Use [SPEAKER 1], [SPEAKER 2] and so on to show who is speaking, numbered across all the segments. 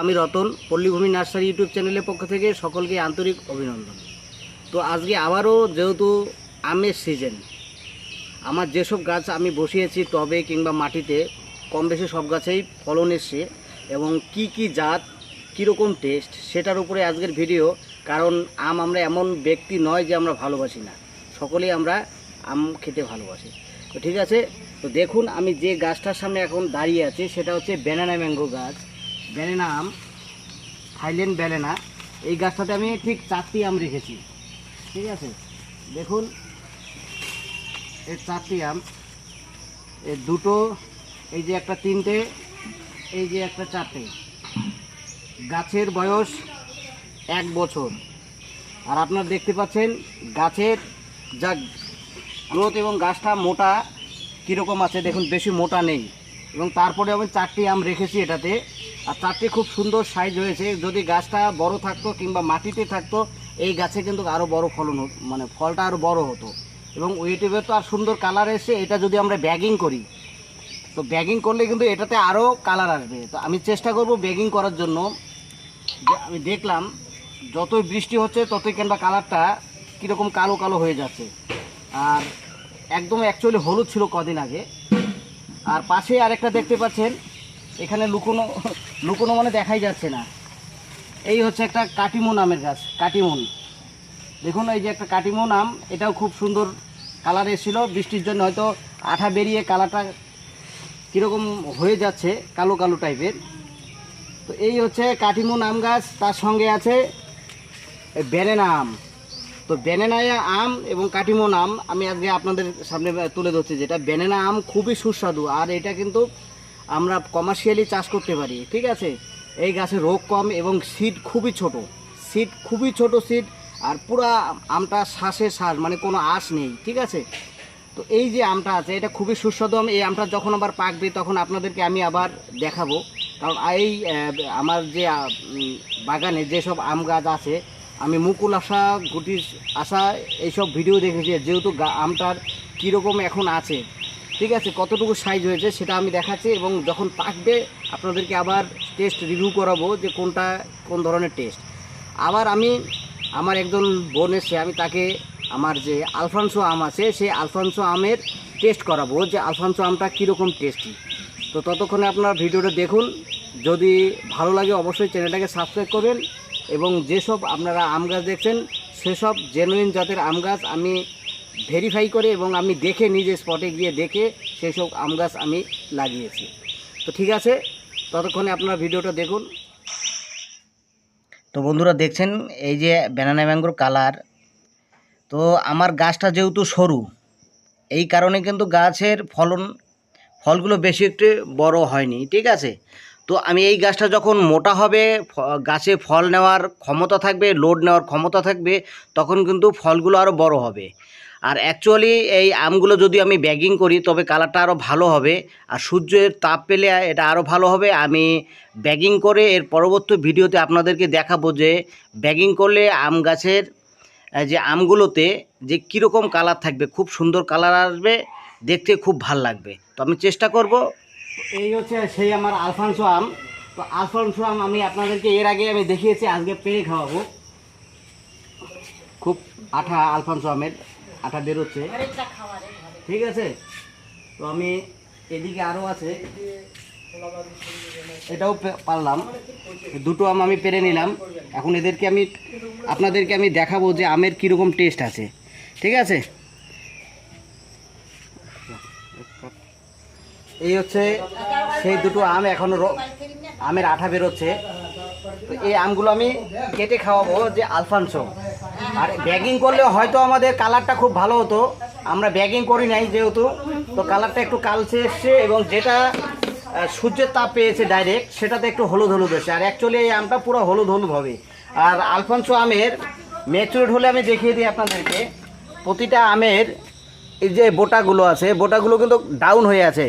[SPEAKER 1] আমি Ratan, পল্লীভূমি nursery YouTube চ্যানেলের পক্ষ থেকে সকলকে আন্তরিক অভিনন্দন। তো আজকে আবারও যেহেতু আমের সিজন আমার যেসব গাছ আমি বসিয়েছি টবে কিংবা মাটিতে কম বেশি সব গাছেই ফলন এসছে এবং কি কি জাত, কীরকম টেস্ট সেটার উপরে আজকের ভিডিও কারণ আম আমরা এমন ব্যক্তি নয় যে আমরা ভালোবাসি না। সকলেই আমরা আম খেতে ভালোবাসি। তো ঠিক আছে, তো দেখুন আমি যে গাছটার সামনে এখন দাঁড়িয়ে আছি, সেটা হচ্ছে ব্যানানা ম্যাঙ্গো গাছ। ব্যানানা আম থাইল্যান্ড ব্যানানা এই গাছটাতে আমি ঠিক চারটি আম রেখেছি। ঠিক আছে? দেখুন এই চারটি আম এই দুটো, এই যে একটা তিনটে, এই যে একটা চারটে। গাছের বয়স এক বছর। আর আপনারা দেখতে পাচ্ছেন, গাছের যা গ্রোথ এবং গাছটা মোটা কীরকম আছে, দেখুন, বেশি মোটা নেই। এবং তারপরে আমি চারটি আম রেখেছি এটাতে। আর চারটি খুব সুন্দর সাইজ হয়েছে যদি গাছটা বড় থাকতো কিংবা মাটিতে থাকতো, এই গাছে কিন্তু আরও বড় ফলন হতো মানে ফলটা আরও বড় হতো। এবং ওয়েটিভে তো আর সুন্দর কালার এসে এটা যদি আমরা ব্যাগিং করি, তো ব্যাগিং করলে কিন্তু এটাতে আরও কালার আসবে। তো আমি চেষ্টা করব ব্যাগিং করার জন্য। আমি দেখলাম, যতই বৃষ্টি হচ্ছে ততই কেনবা কালারটা কীরকম কালো কালো হয়ে যাচ্ছে। আর একদম অ্যাকচুয়ালি হলুদ ছিল কদিন আগে। আর পাশে আরেকটা দেখতে পাচ্ছেন এখানে লুকোনো লুকোনো মানে দেখাই যাচ্ছে না। এই হচ্ছে একটা কাটিমন আমের গাছ, কাটিমন। দেখুন, এই যে একটা কাটিমন আম এটাও খুব সুন্দর কালার এসেছিল। বৃষ্টির জন্য হয়তো আঠা বেরিয়ে কালারটা কীরকম হয়ে যাচ্ছে, কালো কালো টাইপের। তো এই হচ্ছে কাটিমন আম গাছ, তার সঙ্গে আছে ব্যানেনা আম। তো ব্যানেনায়া আম এবং কাটিমন আম আমি আজকে আপনাদের সামনে তুলে ধরছি, যেটা ব্যানেনা আম খুবই সুস্বাদু। আর এটা কিন্তু আমরা কমার্শিয়ালি চাষ করতে পারি, ঠিক আছে? এই গাছে রোগ কম এবং সিড খুবই ছোট। সিড খুবই ছোট সিড আর পুরা আমটা শ্বাসে শ্বাস মানে কোনো আঁশ নেই, ঠিক আছে? তো এই যে আমটা আছে, এটা খুবই সুস্বাদু এই আমটা যখন আবার পাকবে, তখন আপনাদেরকে আমি আবার দেখাবো। কারণ এই আমার যে বাগানে যেসব আম গাছ আছে, আমি মুকুল আসা গুটি আসা এইসব ভিডিও দেখেছি, যেহেতু আমটার কীরকম এখন আছে ঠিক আছে, কতটুকু সাইজ হয়েছে সেটা আমি দেখাচ্ছি এবং যখন পাকবে আপনাদেরকে আবার টেস্ট রিভিউ করাবো যে কোনটা, কোন ধরনের টেস্ট আবার আমি আমার একজন বোন এসে আমি তাকে আমার যে আলফানসো আম আছে, সেই আলফানসো আমের টেস্ট করাবো যে আলফানসো আমটা কীরকম টেস্টি তো ততক্ষণে আপনারা ভিডিওটা দেখুন। যদি ভালো লাগে অবশ্যই চ্যানেলটাকে সাবস্ক্রাইব করবেন এবং যেসব আপনারা আম গাছ দেখছেন, সেসব জেনুইন জাতের আম গাছ আমি ভেরিফাই করে এবং আমি দেখে নিজে স্পটে গিয়ে দেখে সেই সব আম গাছ আমি লাগিয়েছি। তো ঠিক আছে, ততক্ষণে আপনারা ভিডিওটা দেখুন। তো বন্ধুরা দেখছেন, এই যে ব্যানানা ম্যাঙ্গোর কালার তো আমার গাছটা যেহেতু সরু, এই কারণে কিন্তু গাছের ফলন, ফলগুলো বেশি একটু বড় হয়নি, ঠিক আছে? তো আমি এই গাছটা যখন মোটা হবে গাছে ফল নেওয়ার ক্ষমতা থাকবে লোড নেওয়ার ক্ষমতা থাকবে, তখন কিন্তু ফলগুলো আরও বড় হবে। আর অ্যাকচুয়ালি এই আমগুলো যদি আমি ব্যাগিং করি, তবে কালারটা আরও ভালো হবে। আর সূর্যের তাপ পেলে এটা আরও ভালো হবে। আমি ব্যাগিং করে এর পরবর্তী ভিডিওতে আপনাদেরকে দেখাবো যে ব্যাগিং করলে আম গাছের যে আমগুলোতে যে কীরকম কালার থাকবে, খুব সুন্দর কালার আসবে, দেখতে খুব ভালো লাগবে। তো আমি চেষ্টা করব। এই হচ্ছে সেই আমার আলফানসো আম। তো আলফানসো আম আমি আপনাদেরকে এর আগে আমি দেখিয়েছি, আজকে পেরে খাওয়াবো। খুব আঠা আলফানসো আমের। আঠা বেরোচ্ছে ঠিক আছে? তো আমি এদিকে আরও আছে। এটাও পারলাম। দুটো আম আমি পেরে নিলাম। এখন এদেরকে আমি আপনাদেরকে আমি দেখাবো যে আমের কীরকম টেস্ট আছে। ঠিক আছে? এই হচ্ছে সেই দুটো আম এখন আমের আঠা বেরোচ্ছে। তো এই আমগুলো আমি কেটে খাওয়াবো যে আলফানসো। আর ব্যাগিং করলে হয়তো আমাদের কালারটা খুব ভালো হতো। আমরা ব্যাগিং করি নাই যেহেতু, তো কালারটা একটু কালচে এসছে এবং যেটা সূর্যের তাপ পেয়েছে ডাইরেক্ট সেটাতে একটু হলুদ হলুদ এসছে আর অ্যাকচুয়ালি এই আমটা পুরো হলুদ হলুদ হবে। আর আলফানসো আমের ম্যাচুরেট হলে আমি দেখিয়ে দিই আপনাদেরকে। প্রতিটা আমের এই যে বোটাগুলো আছে, বোটাগুলো কিন্তু ডাউন হয়ে আছে।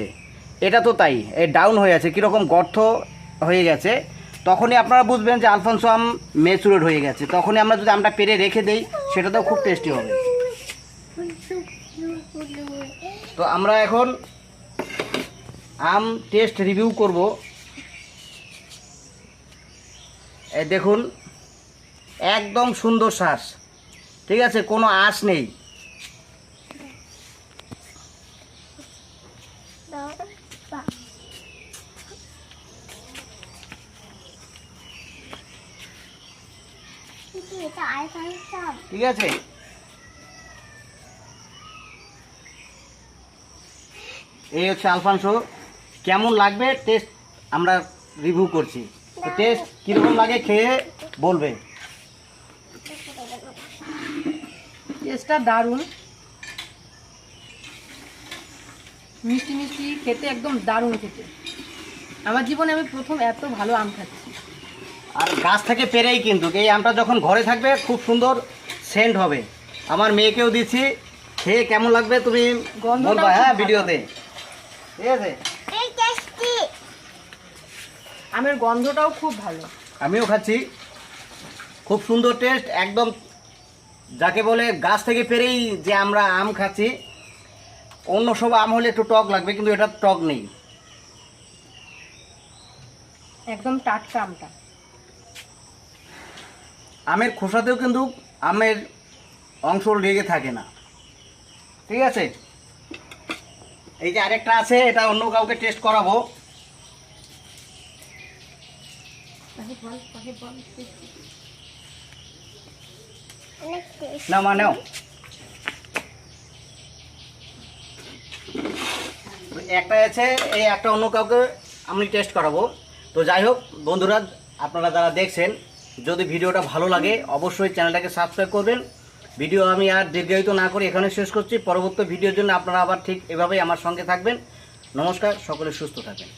[SPEAKER 1] এটা তো তাই, এই ডাউন হয়ে আছে। কীরকম গর্ত হয়ে গেছে। তখনই আপনারা বুঝবেন যে আলফানসো আম ম্যাচুরেট হয়ে গেছে। তখনই আমরা যদি আমটা পেরে রেখে দেই, সেটাতেও খুব টেস্টি হবে। তো আমরা এখন আম টেস্ট রিভিউ করব। দেখুন, একদম সুন্দর শ্বাস। ঠিক আছে, কোনো আঁশ নেই।
[SPEAKER 2] এটা আইফোন
[SPEAKER 1] ঠিক আছে। এই হচ্ছে আলফানসো কেমন লাগবে টেস্ট আমরা রিভিউ করছি। তো টেস্ট কীরকম লাগে খেয়ে বলবে।
[SPEAKER 3] টেস্টটা দারুণ। মিষ্টি মিষ্টি খেতে একদম দারুণ খেতে। আমার জীবনে আমি প্রথম এত ভালো আম খাচ্ছি।
[SPEAKER 1] আর গাছ থেকে পেরেই কিন্তু। এই আমটা যখন ঘরে থাকবে খুব সুন্দর সেন্ট হবে। আমার মেয়েকেও দিচ্ছি। খেয়ে কেমন লাগবে তুমি বলবা হ্যাঁ ভিডিওতে। ঠিক আছে?
[SPEAKER 3] আমের গন্ধটাও খুব ভালো।
[SPEAKER 1] আমিও খাচ্ছি। খুব সুন্দর টেস্ট একদম যাকে বলে গাছ থেকে পেরেই যে আমরা আম খাচ্ছি। অন্য সব আম হলে একটু টক লাগবে কিন্তু এটা টক নেই।
[SPEAKER 3] একদম টাটকা আমটা।
[SPEAKER 1] আমের খোসাতেও কিন্তু আমের অংশ লেগে থাকে না। ঠিক আছে? এই যে আরেকটা আছে এটা অন্য কাউকে টেস্ট করাবো। না মানেও একটা আছে এই একটা অন্য কাউকে আমি টেস্ট করাবো। তো যাই হোক বন্ধুরা আপনারা যারা দেখছেন যদি ভিডিওটা ভালো লাগে, অবশ্যই চ্যানেলটাকে সাবস্ক্রাইব করবেন। ভিডিও আমি আর দীর্ঘায়িত না করে এখানে শেষ করছি। পরবর্তী ভিডিওর জন্য আপনারা আবার ঠিক এভাবেই আমার সঙ্গে থাকবেন। নমস্কার, সকলে সুস্থ থাকবেন।